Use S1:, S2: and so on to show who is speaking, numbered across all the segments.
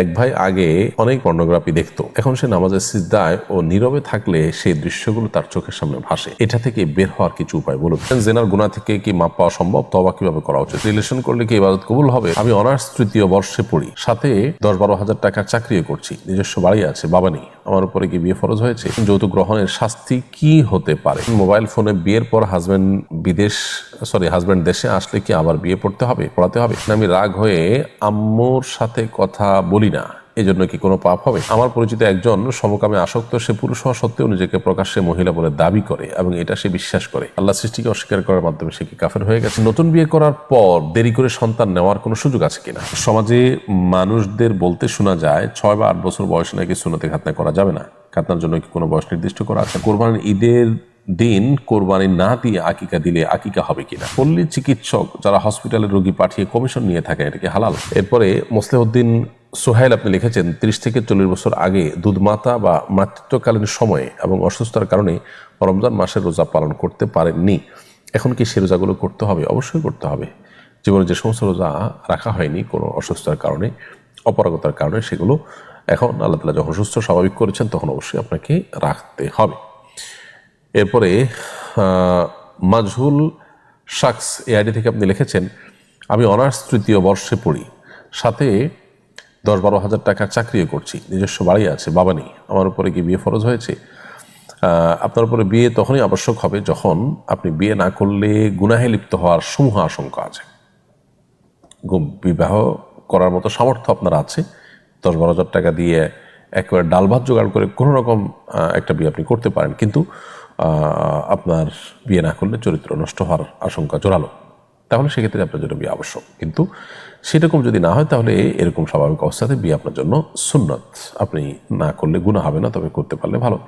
S1: এক ভাই আগে অনেক পর্নোগ্রাফি দেখত। এখন সে নামাজের সিদ্ধায় ও নীরবে থাকলে সেই দৃশ্যগুলো তার চোখের সামনে ভাসে। এটা থেকে বের হওয়ার কিছু উপায় বলুন। জেনার গুণা থেকে কি মাপ পাওয়া সম্ভব? তবা কীভাবে করা উচিত? রিলেশন করলে কি ইবাদত কবুল হবে? আমি অনার্স তৃতীয় বর্ষে পড়ি। সাথে দশ বারো হাজার টাকা চাকরিও করছি। নিজস্ব বাড়ি আছে, বাবা নেই। আমার উপরে কি বিয়ে ফরজ হয়েছে? যৌতুক গ্রহণের শাস্তি কি হতে পারে? মোবাইল ফোনে বিয়ের পর হাজব্যান্ড বিদেশ সরি হাজব্যান্ড দেশে আসলে কি আবার বিয়ে পড়তে হবে, পড়াতে হবে? আমি রাগ হয়ে আম্মুর সাথে কথা বলি না। এই জন্য কি কোনো পাপ হবে? আমার পরিচিত একজন সমকামে আসক্ত, সে পুরুষ হওয়া সত্ত্বেও নিজেকে প্রকাশ্যে মহিলা বলে দাবি করে এবং এটা সে বিশ্বাস করে। আল্লাহ সৃষ্টিকে অস্বীকার করার মাধ্যমে সে কি কাফের হয়ে গেছে? নতুন বিয়ে করার পর দেরি করে সন্তান নেওয়ার কোনো সুযোগ আছে কিনা? সমাজে মানুষদের বলতে শোনা যায়, ছয় বা আট বছর বয়সে নাকি সুনতে খাতনা করা যাবে না। খাতনার জন্য কি কোনো বয়স নির্দিষ্ট করা আছে? কোরবানির ঈদের দিন কোরবানি না দিয়ে আকিকা দিলে আকিকা হবে কিনা? পল্লী চিকিৎসক যারা হসপিটালে রোগী পাঠিয়ে কমিশন নিয়ে থাকে এটাকে হালাল? এরপরে মোসলেউদ্দিন সোহাইল আপনি লিখেছেন, তিরিশ থেকে চল্লিশ বছর আগে দুধমাতা বা মাতৃত্বকালীন সময়ে এবং অসুস্থতার কারণে রমজান মাসের রোজা পালন করতে পারেননি। এখন কি সে রোজাগুলো করতে হবে? অবশ্যই করতে হবে। জীবনে যে সমস্ত রোজা রাখা হয়নি কোনো অসুস্থতার কারণে, অপারগতার কারণে, সেগুলো এখন আল্লাহ তালা যখন সুস্থ, স্বাভাবিক করেছেন, তখন অবশ্যই আপনাকে রাখতে হবে। এরপরে মাজহুল শাকস এই আইডি থেকে আপনি লিখেছেন, আমি অনার্স তৃতীয় বর্ষে পড়ি। সাথে দশ বারো হাজার টাকার চাকরিও করছি, নিজস্ব বাড়ি আছে, বাবা নেই, আমার উপরে কি বিয়ে ফরজ হয়েছে? আপনার উপরে বিয়ে তখনই আবশ্যক হবে যখন আপনি বিয়ে না করলে গুনাহে লিপ্ত হওয়ার সমূহ আশঙ্কা আছে। বিবাহ করার মতো সামর্থ্য আপনার আছে দশ বারো হাজার টাকা দিয়ে একেবারে ডাল ভাত জোগাড় করে কোনো রকম একটা বিয়ে আপনি করতে পারেন, কিন্তু আপনার বিয়ে না করলে চরিত্র নষ্ট হওয়ার আশঙ্কা জোরালো। তাহলে সেক্ষেত্রে আপনার জন্য বিয়ে আবশ্যক। কিন্তু সেরকম যদি না হয়, তাহলে এরকম স্বাভাবিক অবস্থাতে বিয়ে আপনার জন্য সুন্নত। আপনি না করলে গুণা হবে না, তবে করতে পারলে ভালো।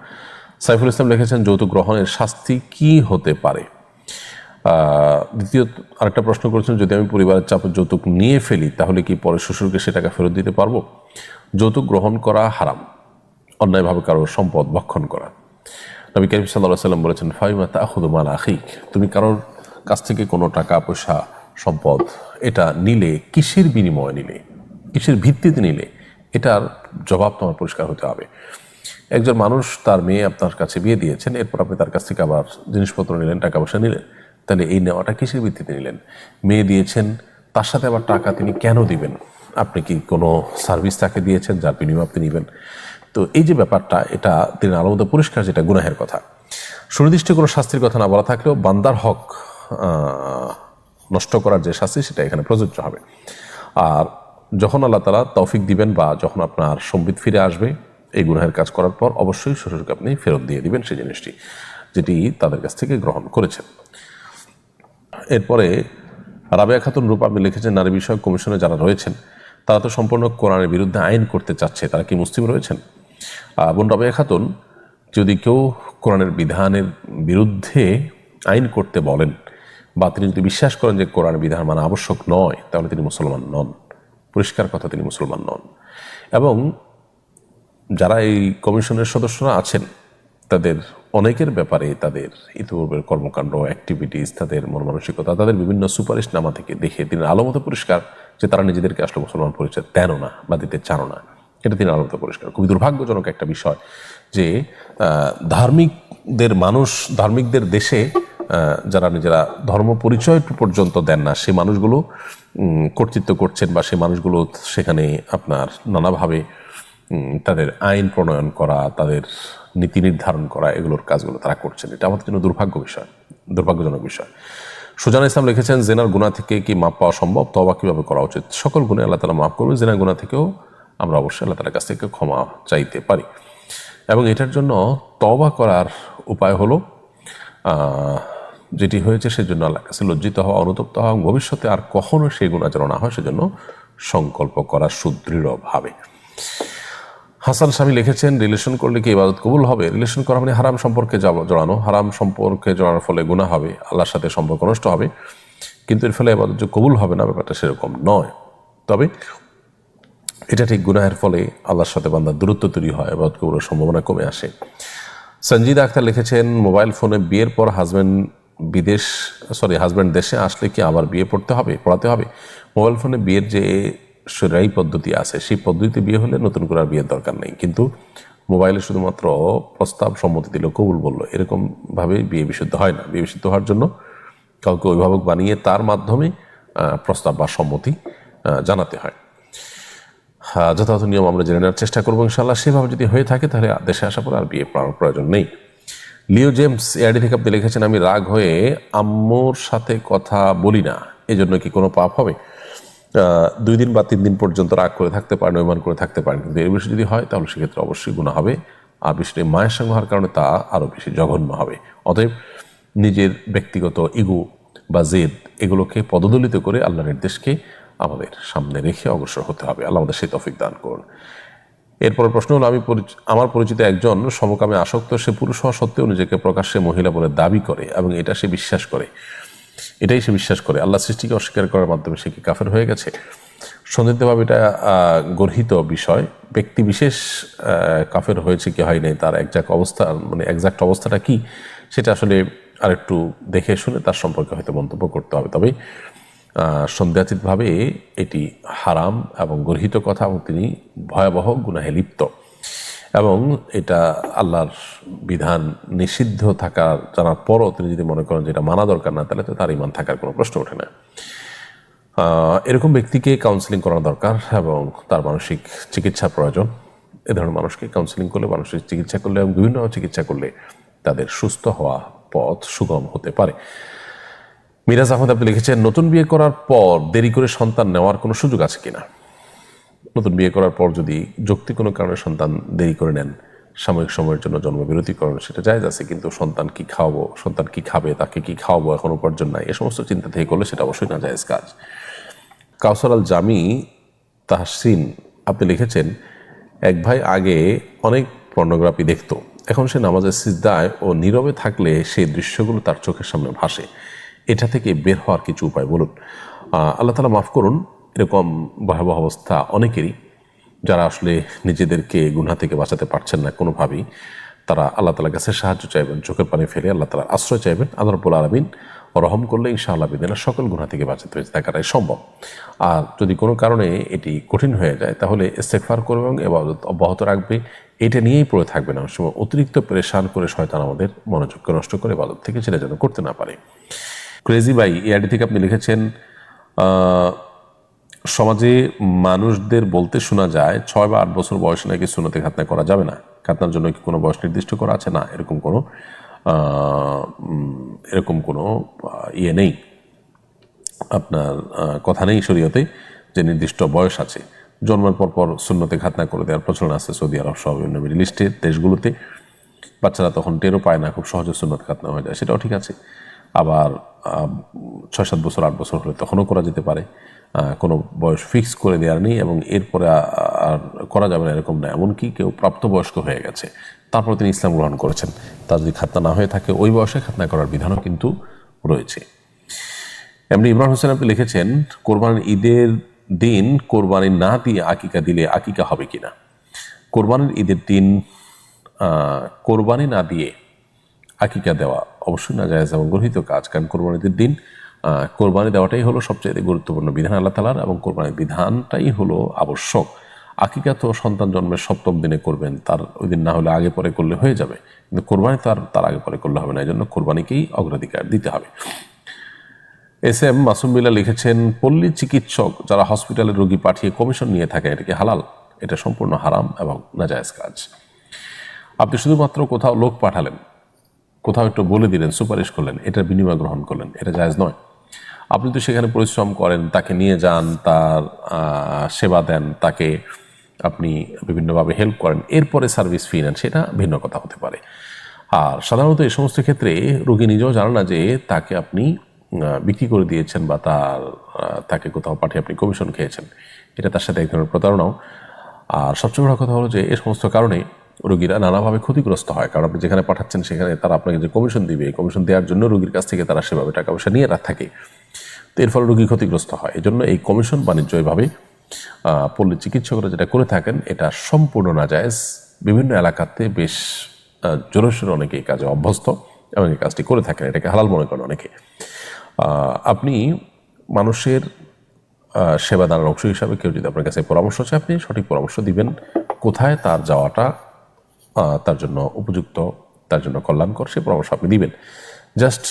S1: সাইফুল ইসলাম লিখেছেন, যৌতুক গ্রহণের শাস্তি কি হতে পারে? দ্বিতীয় আরেকটা প্রশ্ন করেছেন, যদি আমি পরিবারের চাপে যৌতুক নিয়ে ফেলি, তাহলে কি পরে শ্বশুরকে সে টাকা ফেরত দিতে পারব? যৌতুক গ্রহণ করা হারাম। অন্যায়ভাবে কারোর সম্পদ ভক্ষণ করা। নবী করিম সাল্লাহ সাল্লাম বলেছেন, ফাইমা তাহুদ মাল আখিক তুমি কারোর কাছ থেকে কোনো টাকা, পয়সা, সম্পদ এটা নিলে, কিসের বিনিময়ে নিলে, কিসের ভিত্তিতে নিলে, এটার জবাব তোমার পরিষ্কার হতে হবে। একজন মানুষ তার মেয়ে আপনার কাছে বিয়ে দিয়েছেন, এরপর আপনি তার কাছ থেকে আবার জিনিসপত্র নিলেন, টাকা পয়সা নিলেন, তাহলে এই নেওয়াটা কিসের ভিত্তিতে নিলেন? মেয়ে দিয়েছেন, তার সাথে আবার টাকা তিনি কেন দিবেন? আপনি কি কোনো সার্ভিস তাকে দিয়েছেন, যার বিনিময় আপনি নেবেন? তো এই যে ব্যাপারটা, এটা তিনি আলাদা পরিষ্কার, যেটা গুনাহের কথা। সুনির্দিষ্ট কোনো শাস্তির কথা না বলা থাকলেও বান্দার হক নষ্ট করার যে শাস্তি, সেটা এখানে প্রযোজ্য হবে। আর যখন আল্লাহ তালা তৌফিক দিবেন বা যখন আপনার সম্বিত ফিরে আসবে, এই গুনাহের কাজ করার পর অবশ্যই শ্বশুরকে আপনি ফেরত দিয়ে দিবেন সেই জিনিসটি, যেটি তাদের কাছ থেকে গ্রহণ করেছেন। এরপরে রাবেয়া খাতুন রূপা আপনি লিখেছেন, নারী বিষয়ক কমিশনে যারা রয়েছেন, তারা তো সম্পূর্ণ কোরআনের বিরুদ্ধে আইন করতে চাচ্ছে। তারা কি মুসলিম রয়েছেন? বোন রাবেয়া খাতুন, যদি কেউ কোরআনের বিধানের বিরুদ্ধে আইন করতে বলেন বা তিনি যদি বিশ্বাস করেন যে কোরআন বিধান মানা আবশ্যক নয়, তাহলে তিনি মুসলমান নন। পরিষ্কার কথা, তিনি মুসলমান নন। এবং যারা এই কমিশনের সদস্যরা আছেন, তাদের অনেকের ব্যাপারে তাদের ইতিপূর্বের কর্মকাণ্ড অ্যাক্টিভিটিস তাদের মন মানসিকতা তাদের বিভিন্ন সুপারিশ নামা থেকে দেখে তিনি আলোমতো পরিষ্কার যে তারা নিজেদেরকে আসলে মুসলমান পরিচয় দেন না বা দিতে চানো না। এটা তিনি আলোমতো পরিষ্কার। খুবই দুর্ভাগ্যজনক একটা বিষয় যে ধার্মিকদের মানুষ, ধার্মিকদের দেশে যারা নিজেরা ধর্ম পরিচয় পর্যন্ত দেন না সে মানুষগুলো কর্তৃত্ব করছেন বা সে মানুষগুলো সেখানে আপনার নানাভাবে তাদের আইন প্রণয়ন করা, তাদের নীতি নির্ধারণ করা, এগুলোর কাজগুলো তারা করছেন। এটা আমাদের জন্য দুর্ভাগ্য বিষয়, দুর্ভাগ্যজনক বিষয়। সুজান ইসলাম লিখেছেন, জেনার গুণা থেকে কি মাপ পাওয়া সম্ভব? তবা কীভাবে করা উচিত? সকল গুণে আল্লাহ তালা মাফ করবে জেনার গুণা থেকেও আমরা অবশ্যই আল্লাহ তালার কাছ থেকে ক্ষমা চাইতে পারি। এবং এটার জন্য তবা করার উপায় হলো যেটি হয়েছে সেজন্য আল্লাহর কাছে লজ্জিত হওয়া, অনুতপ্ত হওয়া ভবিষ্যতে আর কখনো গুণা যেন না হয়, সেজন্য সংকল্প করা সুদৃঢ়ভাবে। হাসান স্বামী লিখেছেন, রিলেশন করলে কি ইবাদত কবুল হবে? রিলেশন করা মানে হারাম সম্পর্কে জড়ানো। হারাম সম্পর্কে জড়ানোর ফলে গুণা হবে, আল্লাহর সাথে সম্পর্ক নষ্ট হবে। কিন্তু এর ফলে ইবাদত যে কবুল হবে না, ব্যাপারটা সেরকম নয়। তবে এটা ঠিক গুনাহের ফলে আল্লাহর সাথে বান্দার দূরত্ব তৈরি হয়, ইবাদত কবুলের সম্ভাবনা কমে আসে। সঞ্জিদা আক্তার লিখেছেন, মোবাইল ফোনে বিয়ের পর হাজব্যান্ড বিদেশ সরি হাজব্যান্ড দেশে আসলে কি আবার বিয়ে পড়তে হবে, পড়াতে হবে? মোবাইল ফোনে বিয়ের যে সেরাই পদ্ধতি আছে, সেই পদ্ধতিতে বিয়ে হলে নতুন করে আর বিয়ের দরকার নেই। কিন্তু মোবাইলে শুধুমাত্র প্রস্তাব সম্মতি দিল, কবুল বলল। এরকমভাবে বিয়ে বিশুদ্ধ হয় না। বিয়ে বিশুদ্ধ হওয়ার জন্য কাউকে অভিভাবক বানিয়ে তার মাধ্যমে প্রস্তাব বা সম্মতি জানাতে হয়। যথাযথ নিয়ম আমরা জেনে নেওয়ার চেষ্টা করব ইনশাল্লাহ সেভাবে যদি হয়ে থাকে, তাহলে দেশে আসার পর আর বিয়ে করার প্রয়োজন নেই। লিও জেমস এআডি থেকে আপনি লিখেছেন, আমি রাগ হয়ে আম্মুর সাথে কথা বলি না। এজন্য কি কোনো পাপ হবে? দুই দিন বা তিন দিন পর্যন্ত রাগ করে থাকতে পারেন, অভিমান করে থাকতে পারেন। কিন্তু এর বেশি যদি হয়, তাহলে সেক্ষেত্রে অবশ্যই গুণা হবে। আর বিশেষ মায়ের সঙ্গে হওয়ার কারণে তা আরও বেশি জঘন্য হবে। অতএব নিজের ব্যক্তিগত ইগো বা জেদ, এগুলোকে পদদলিত করে আল্লাহ নির্দেশকে আমাদের সামনে রেখে অগ্রসর হতে হবে। আল্লাহ আমাদের সেই তফিক দান করুন। এরপর প্রশ্ন হলো, আমি আমার পরিচিত একজন সমকামে আসক্ত, সে পুরুষ হওয়া সত্ত্বেও নিজেকে প্রকাশ্যে মহিলা বলে দাবি করে এবং এটা সে বিশ্বাস করে। এটাই সে বিশ্বাস করে। আল্লাহ সৃষ্টিকে অস্বীকার করার মাধ্যমে সে কি কাফের হয়ে গেছে? সন্দিগ্ধভাবে এটা গর্হিত বিষয়। ব্যক্তি বিশেষ কাফের হয়েছে কি হয় নাই, তার একজাক্ট অবস্থা মানে একজাক্ট অবস্থাটা কি, সেটা আসলে আরেকটু দেখে শুনে তার সম্পর্কে হয়তো মন্তব্য করতে হবে। তবে সন্দেহাতীতভাবে এটি হারাম এবং গর্হিত কথা এবং তিনি ভয়াবহ গুনাহে লিপ্ত। এবং এটা আল্লাহর বিধান নিষিদ্ধ থাকার জানার পরও তিনি যদি মনে করেন যে এটা মানা দরকার না, তাহলে তো তার ইমান থাকার কোনো প্রশ্ন ওঠে না। এরকম ব্যক্তিকে কাউন্সিলিং করা দরকার এবং তার মানসিক চিকিৎসা প্রয়োজন। এ ধরনের মানুষকে কাউন্সিলিং করলে, মানসিক চিকিৎসা করলে এবং বিভিন্ন চিকিৎসা করলে তাদের সুস্থ হওয়া পথ সুগম হতে পারে। মিরাজ আহমদ, আপনি লিখেছেন, নতুন বিয়ে করার পর দেরি করে সন্তান নেওয়ার কোনো সুযোগ আছে কিনা? নতুন বিয়ে করার পর যদি যৌক্তিক কোনো কারণে সন্তান দেরি করে নেন, সাময়িক সময়ের জন্য জন্মবিরতি করেন সেটা জায়জ আছে, কিন্তু সন্তান কি খাওয়াবো, সন্তান কি খাবে, তাকে কি খাওয়াবো এখন উপার্জন নাই, এ সমস্ত চিন্তা থেকে করলে সেটা অবশ্যই না জায়েজ কাজ। কাউসার আল জামি তাহসিন, আপনি লিখেছেন, এক ভাই আগে অনেক পর্নোগ্রাফি দেখতো, এখন সে নামাজের সিজদায় ও নীরবে থাকলে সেই দৃশ্যগুলো তার চোখের সামনে ভাসে। এটা থেকে বের হওয়ার কিছু উপায় বলুন। আল্লাহ তালা মাফ করুন, এরকম ভয়াবহ অবস্থা অনেকেরই যারা আসলে নিজেদেরকে গুনা থেকে বাঁচাতে পারছেন না কোনোভাবেই, তারা আল্লাহ তালার কাছে সাহায্য চাইবেন, চোখের পানি ফেলে আল্লাহ তালার আশ্রয় চাইবেন, আল্লাহ রব্বুল আলমিন রহম করলে ইনশাআল্লাহ বিদিনা সকল গুণা থেকে বাঁচাতে বেঁচে থাকাটাই সম্ভব। আর যদি কোনো কারণে এটি কঠিন হয়ে যায়, তাহলে ইস্তেকফার করবে এবং এবাদত অব্যাহত রাখবে। এটা নিয়েই পড়ে থাকবে না সময়, অতিরিক্ত পরেশান করে শয়তান আমাদের মনোযোগকে নষ্ট করে এবাদত থেকে সেটা যেন করতে না পারে। ক্রেজি বাই এআডি থেকে আপনি লিখেছেন সমাজে মানুষদের বলতে শোনা যায়, ছয় বা আট বছর বয়সে নাকি সুনতে খাতনা করা যাবে না। খাতনার জন্য কি কোনো বয়স নির্দিষ্ট করা আছে? না, এরকম কোনো এরকম কোনো ইয়ে নেই। আপনার কথা নেই শরীয়তে যে নির্দিষ্ট বয়স আছে। জন্মের পর পর শূন্যতে খাতনা করে দেওয়ার প্রচলন আছে সৌদি আরব সহ বিভিন্ন মিডিল ইস্টের দেশগুলোতে। বাচ্চারা তখন টেরও পায় না, খুব সহজে সুন্নত খাতনা হয়ে যায়, সেটাও ঠিক আছে। আবার ছয় সাত বছর, আট বছর হলে তখনও করা যেতে পারে। কোনো বয়স ফিক্স করে দেওয়ার নেই এবং এরপরে আর করা যাবে না এরকম না। এমনকি কেউ প্রাপ্তবয়স্ক হয়ে গেছে। তারপর তিনি ইসলাম গ্রহণ করেছেন। তার যদি খাতনা না হয়ে থাকে, ওই বয়সে খাতনা করার বিধানও কিন্তু রয়েছে। এমনি ইমরান হোসেন আপনি লিখেছেন, কোরবানির ঈদের দিন কোরবানি না দিয়ে আকিকা দিলে আকিকা হবে কিনা? কোরবানির ঈদের দিন কোরবানি না দিয়ে আকিকা দেওয়া অবশ্যই না জায়েজ এবং গর্হিত কাজ, কারণ কোরবানিদের দিন কোরবানি দেওয়াটাই হলো সবচেয়ে গুরুত্বপূর্ণ বিধান আল্লাহ তালার এবং কোরবানির বিধানটাই হলো আবশ্যক। আকিকা তো সন্তান জন্মের সপ্তম দিনে করবেন, তার ওই দিন না হলে আগে পরে করলে হয়ে যাবে। কিন্তু কোরবানি তার তার আগে পরে করলে হবে না এই জন্য কোরবানিকেই অগ্রাধিকার দিতে হবে। এস এম মাসুম বিল্লা লিখেছেন, পল্লী চিকিৎসক যারা হসপিটালে রোগী পাঠিয়ে কমিশন নিয়ে থাকে, এটাকে হালাল, এটা সম্পূর্ণ হারাম এবং নাজায়েজ কাজ। আপনি শুধুমাত্র কোথাও লোক পাঠালেন কোথাও একটু বলে দিলেন, সুপারিশ করলেন, এটার বিনিময় গ্রহণ করলেন, এটা জায়জ নয়। আপনি তো সেখানে পরিশ্রম করেন, তাকে নিয়ে যান, তার সেবা দেন, তাকে আপনি বিভিন্নভাবে হেল্প করেন, এরপরে সার্ভিস ফি নেন, সেটা ভিন্ন কথা হতে পারে। আর সাধারণত এই সমস্ত ক্ষেত্রে রোগী নিজেও জানে না যে তাকে আপনি বিক্রি করে দিয়েছেন বা তার তাকে কোথাও পাঠিয়ে আপনি কমিশন খেয়েছেন। এটা তার সাথে এক ধরনের প্রতারণাও। আর সবচেয়ে বড় কথা হলো যে এই সমস্ত কারণে রোগীরা নানাভাবে ক্ষতিগ্রস্ত হয়। কারণ আপনি যেখানে পাঠাচ্ছেন সেখানে তারা আপনাকে যে কমিশন দিবে এই কমিশন দেওয়ার জন্য রোগীর কাছ থেকে তারা সেভাবে টাকা পয়সা নিয়ে থাকে। তো এর ফলে রোগী ক্ষতিগ্রস্ত হয়। এই জন্য এই কমিশন বাণিজ্য এভাবে পল্লী চিকিৎসকরা যেটা করে থাকেন এটা সম্পূর্ণ নাজায়েজ। বিভিন্ন এলাকাতে বেশ আহ, জোরে সোরে অনেকে এই কাজে অভ্যস্ত এবং এই কাজটি করে থাকেন। এটাকে হালাল মনে করেন অনেকে। আপনি মানুষের সেবাদানের অংশ হিসাবে কেউ যদি আপনার কাছে পরামর্শ চায় আপনি সঠিক পরামর্শ দিবেন। কোথায় তার যাওয়াটা তার জন্য উপযুক্ত, তার জন্য কল্যাণকর, সে পরামর্শ আপনি দিবেন। জাস্ট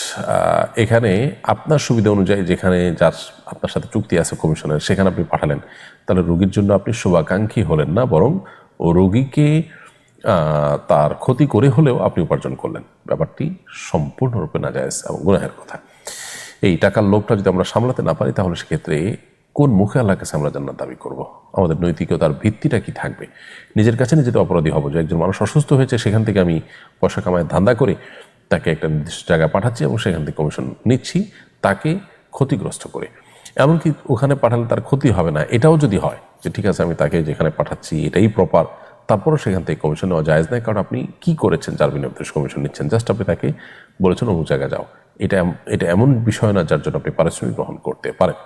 S1: এখানে আপনার সুবিধা অনুযায়ী যেখানে যার আপনার সাথে চুক্তি আছে কমিশনের, সেখানে আপনি পাঠালেন। তাহলে রোগীর জন্য আপনি শুভাকাঙ্ক্ষী হলেন না, বরং ও রোগীকে তার ক্ষতি করে হলেও আপনি উপার্জন করলেন। ব্যাপারটি সম্পূর্ণরূপে না যায় এবং গুনাহের কথা। এই টাকার লোভটা যদি আমরা সামলাতে না পারি, তাহলে সেক্ষেত্রে কোন মুখে আল্লাহ কাছে আমরা জান্নাত দাবি করব? আমাদের নৈতিকতার ভিত্তিটা কি থাকবে? নিজের কাছে নিজে তো অপরাধী হব। যে একজন মানুষ অসুস্থ হয়েছে, সেখান থেকে আমি পয়সা কামায় ধান্দা করে তাকে একটা নির্দিষ্ট জায়গায় পাঠাচ্ছি এবং সেখান থেকে কমিশন নিচ্ছি, তাকে ক্ষতিগ্রস্ত করে। এমনকি ওখানে পাঠালে তার ক্ষতি হবে না, এটাও যদি হয় যে ঠিক আছে, আমি তাকে যেখানে পাঠাচ্ছি, এটাই প্রপার তারপরও সেখান থেকে কমিশন নেওয়া জায়েজ নাই কারণ আপনি কি করেছেন? যার বিনিয়োগ কমিশন নিচ্ছেন। জাস্ট আপনি তাকে বলেছেন, অমুক জায়গায় যাও। এটা এটা এমন বিষয় না যার জন্য আপনি পারিশ্রমিক গ্রহণ করতে পারেন।